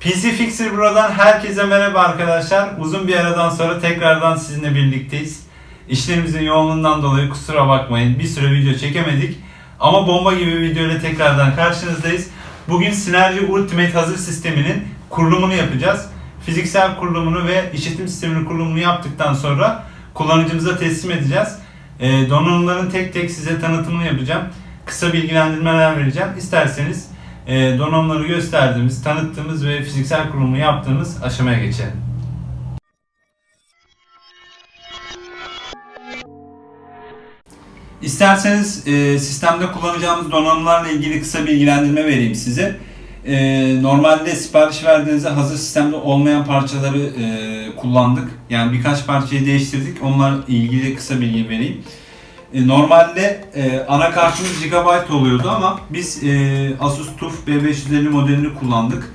PC Fixer buradan herkese merhaba arkadaşlar. Uzun bir aradan sonra tekrardan sizinle birlikteyiz. İşlerimizin yoğunluğundan dolayı kusura bakmayın. Bir süre video çekemedik. Ama bomba gibi bir video ile tekrardan karşınızdayız. Bugün Synergy Ultimate hazır sisteminin kurulumunu yapacağız. Fiziksel kurulumunu ve işletim sisteminin kurulumunu yaptıktan sonra kullanıcımıza teslim edeceğiz. Ee, donanımların tek tek size tanıtımını yapacağım. Kısa bilgilendirmeler vereceğim. İsterseniz e, donanımları gösterdiğimiz, tanıttığımız ve fiziksel kurulumu yaptığımız aşamaya geçelim. İsterseniz e, sistemde kullanacağımız donanımlarla ilgili kısa bilgilendirme vereyim size. E, normalde sipariş verdiğinizde hazır sistemde olmayan parçaları e, kullandık. Yani birkaç parçayı değiştirdik. Onlarla ilgili kısa bilgi vereyim. E, normalde e, anakartımız GB oluyordu ama biz e, Asus TUF B550 modelini kullandık.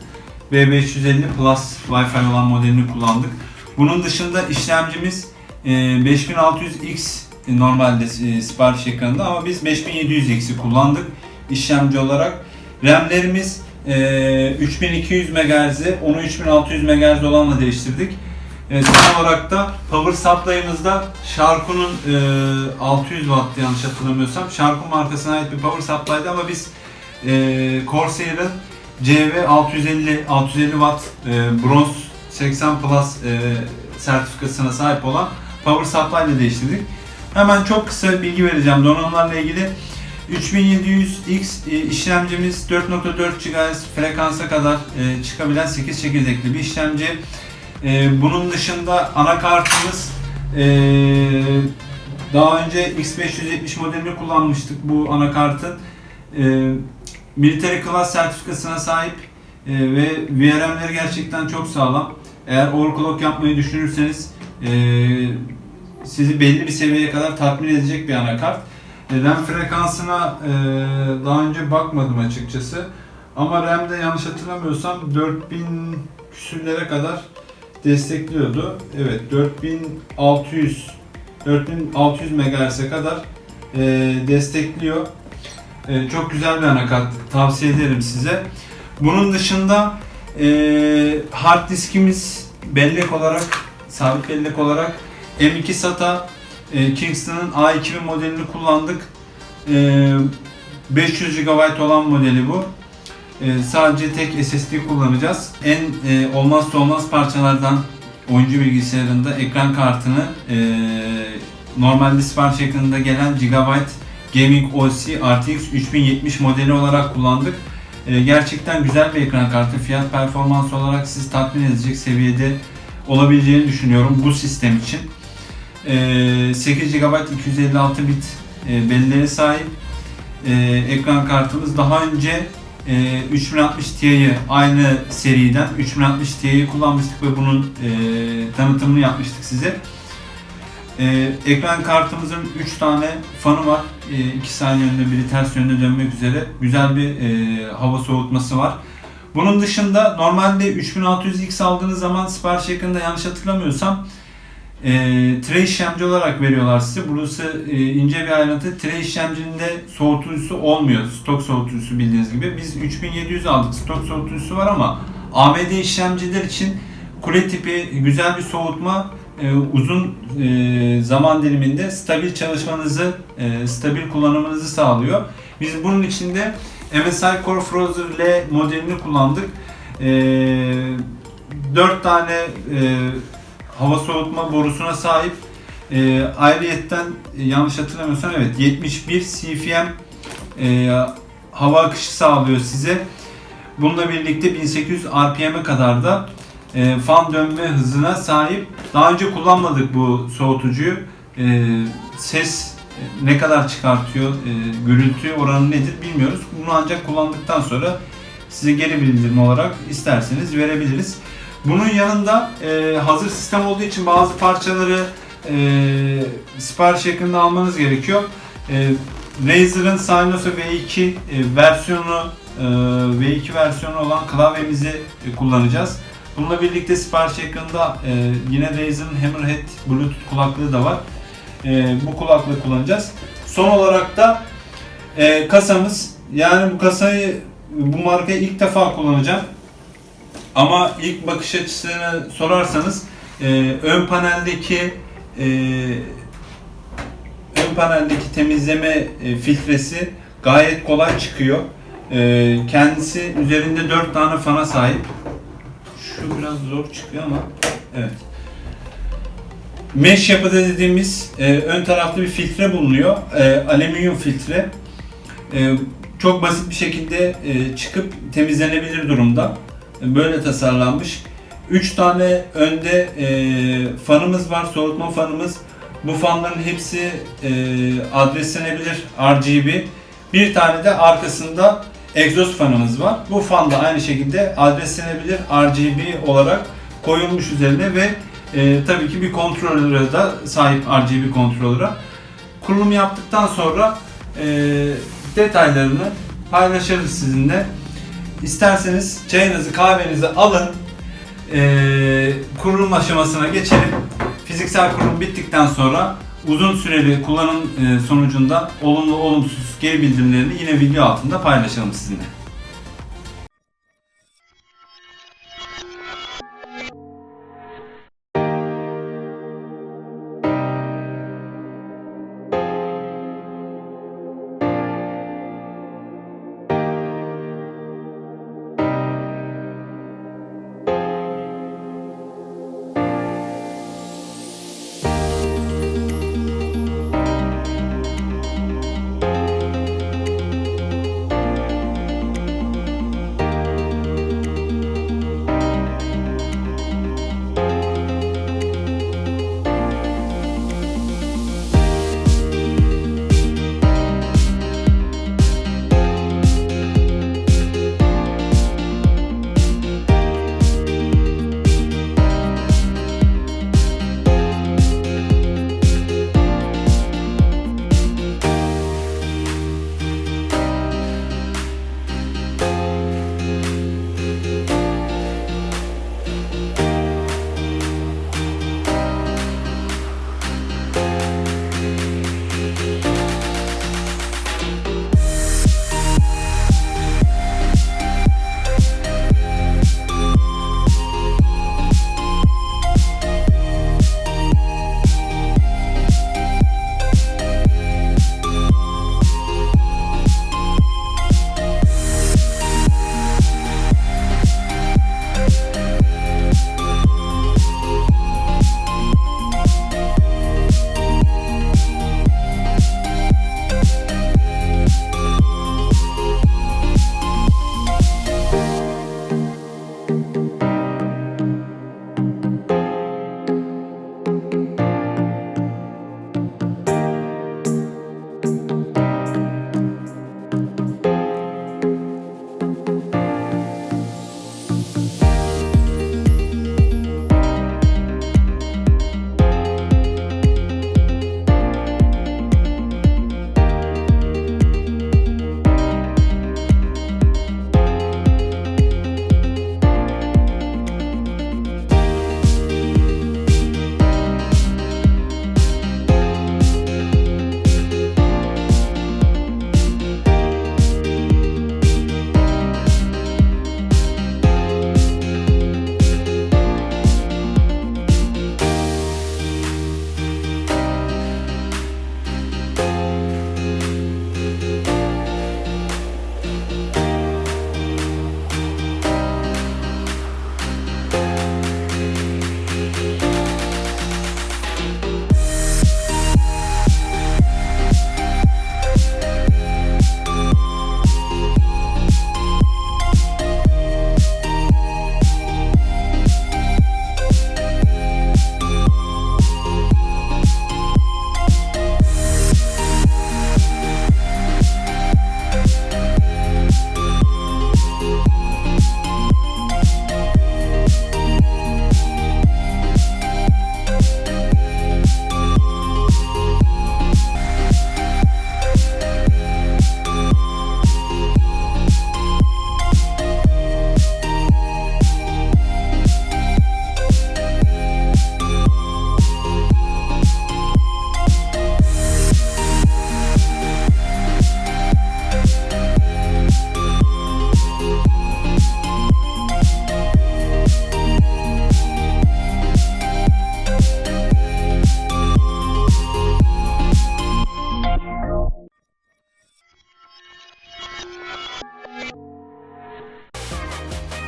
B550 Plus Wi-Fi olan modelini kullandık. Bunun dışında işlemcimiz e, 5600X normalde e, sipariş ekranında ama biz 5700X'i kullandık işlemci olarak. RAM'lerimiz e, 3200 MHz'i onu 3600 MHz olanla değiştirdik. E, son olarak da power supply'ımızda Sharko'nun e, 600 Watt yanlış hatırlamıyorsam Sharko markasına ait bir power supply'dı ama biz e, Corsair'ın CV 650 650 Watt e, bronz 80 Plus e, sertifikasına sahip olan power supply ile değiştirdik. Hemen çok kısa bilgi vereceğim donanımlarla ilgili. 3700X e, işlemcimiz 4.4 GHz frekansa kadar çıkabilen 8 çekirdekli bir işlemci. E, bunun dışında anakartımız e, daha önce X570 modelini kullanmıştık bu anakartın. E, Military Class sertifikasına sahip e, ve VRM'leri gerçekten çok sağlam. Eğer overclock yapmayı düşünürseniz e, sizi belli bir seviyeye kadar tatmin edecek bir anakart. RAM frekansına e, daha önce bakmadım açıkçası. Ama RAM'de yanlış hatırlamıyorsam 4000 küsürlere kadar destekliyordu. Evet 4600 4600 MHz'e kadar e, destekliyor. E, çok güzel bir anakart tavsiye ederim size. Bunun dışında e, hard diskimiz bellek olarak sabit bellek olarak M2 SATA e, Kingston'ın A2000 modelini kullandık. E, 500 GB olan modeli bu. E, sadece tek SSD kullanacağız. En e, olmazsa olmaz parçalardan oyuncu bilgisayarında ekran kartını e, normalde sipariş ekranında gelen Gigabyte Gaming OC RTX 3070 modeli olarak kullandık. E, gerçekten güzel bir ekran kartı. Fiyat performans olarak sizi tatmin edecek seviyede olabileceğini düşünüyorum bu sistem için. E, 8 GB 256 bit e, belleğe sahip e, ekran kartımız. Daha önce e, 3060 Ti'yi aynı seriden 3060 Ti'yi kullanmıştık ve bunun e, tanıtımını yapmıştık size. E, ekran kartımızın 3 tane fanı var. 2 e, saniye yönünde biri ters yönde dönmek üzere. Güzel bir e, hava soğutması var. Bunun dışında normalde 3600X aldığınız zaman sipariş yakında yanlış hatırlamıyorsam e, tray işlemci olarak veriyorlar size. Burası e, ince bir ayrıntı. Tray işlemcinde soğutucusu olmuyor. Stok soğutucusu bildiğiniz gibi. Biz 3700 aldık. Stok soğutucusu var ama AMD işlemciler için kule tipi güzel bir soğutma e, uzun e, zaman diliminde stabil çalışmanızı, e, stabil kullanımınızı sağlıyor. Biz bunun içinde MSI Core Frozer L modelini kullandık. E, 4 tane e, hava soğutma borusuna sahip. E, ayrıyetten yanlış hatırlamıyorsam evet 71 CFM e, hava akışı sağlıyor size. Bununla birlikte 1800 RPM'e kadar da e, fan dönme hızına sahip. Daha önce kullanmadık bu soğutucuyu. E, ses ne kadar çıkartıyor, e, gürültü oranı nedir bilmiyoruz. Bunu ancak kullandıktan sonra size geri bildirim olarak isterseniz verebiliriz. Bunun yanında e, hazır sistem olduğu için bazı parçaları e, sipariş yakında almanız gerekiyor. E, Razer'ın Synos'a V2 e, versiyonu e, V2 versiyonu olan klavyemizi e, kullanacağız. Bununla birlikte sipariş yakında e, yine Razer'ın Hammerhead Bluetooth kulaklığı da var. E, bu kulaklığı kullanacağız. Son olarak da e, kasamız yani bu kasayı bu markayı ilk defa kullanacağım. Ama ilk bakış açısını sorarsanız e, ön paneldeki e, ön paneldeki temizleme e, filtresi gayet kolay çıkıyor. E, kendisi üzerinde 4 tane fana sahip. Şu biraz zor çıkıyor ama evet. Mesh yapıda dediğimiz e, ön tarafta bir filtre bulunuyor. E, alüminyum filtre. E, çok basit bir şekilde e, çıkıp temizlenebilir durumda. Böyle tasarlanmış. 3 tane önde e, fanımız var, soğutma fanımız. Bu fanların hepsi e, adreslenebilir RGB. Bir tane de arkasında egzoz fanımız var. Bu fan da aynı şekilde adreslenebilir RGB olarak koyulmuş üzerine ve e, tabii ki bir kontrolöre de sahip RGB kontrolöre. Kurulum yaptıktan sonra e, detaylarını paylaşırız sizinle. İsterseniz çayınızı kahvenizi alın. E, kurulum aşamasına geçelim. Fiziksel kurulum bittikten sonra uzun süreli kullanım e, sonucunda olumlu olumsuz geri bildirimlerini yine video altında paylaşalım sizinle.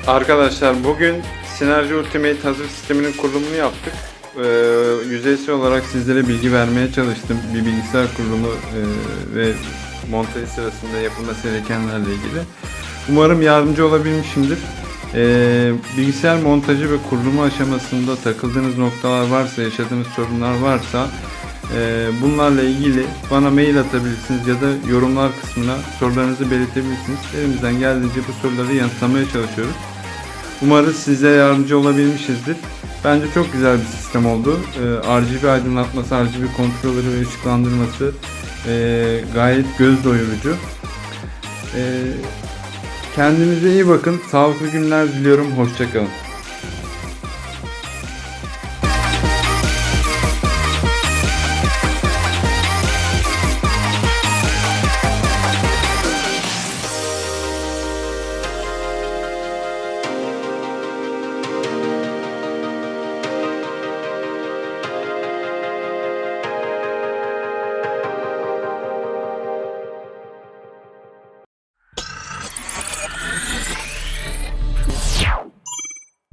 Arkadaşlar bugün Synergy Ultimate hazır sisteminin kurulumunu yaptık. Ee, yüzeysel olarak sizlere bilgi vermeye çalıştım. Bir bilgisayar kurulumu e, ve montaj sırasında yapılması gerekenlerle ilgili. Umarım yardımcı olabilmişimdir. Ee, bilgisayar montajı ve kurulumu aşamasında takıldığınız noktalar varsa, yaşadığınız sorunlar varsa e, bunlarla ilgili bana mail atabilirsiniz ya da yorumlar kısmına sorularınızı belirtebilirsiniz. Elimizden geldiğince bu soruları yanıtlamaya çalışıyoruz. Umarız size yardımcı olabilmişizdir. Bence çok güzel bir sistem oldu. Ee, RGB aydınlatması, RGB kontrolleri ve ışıklandırması ee, gayet göz doyurucu. Ee, kendinize iyi bakın. Sağlıklı günler diliyorum. Hoşçakalın.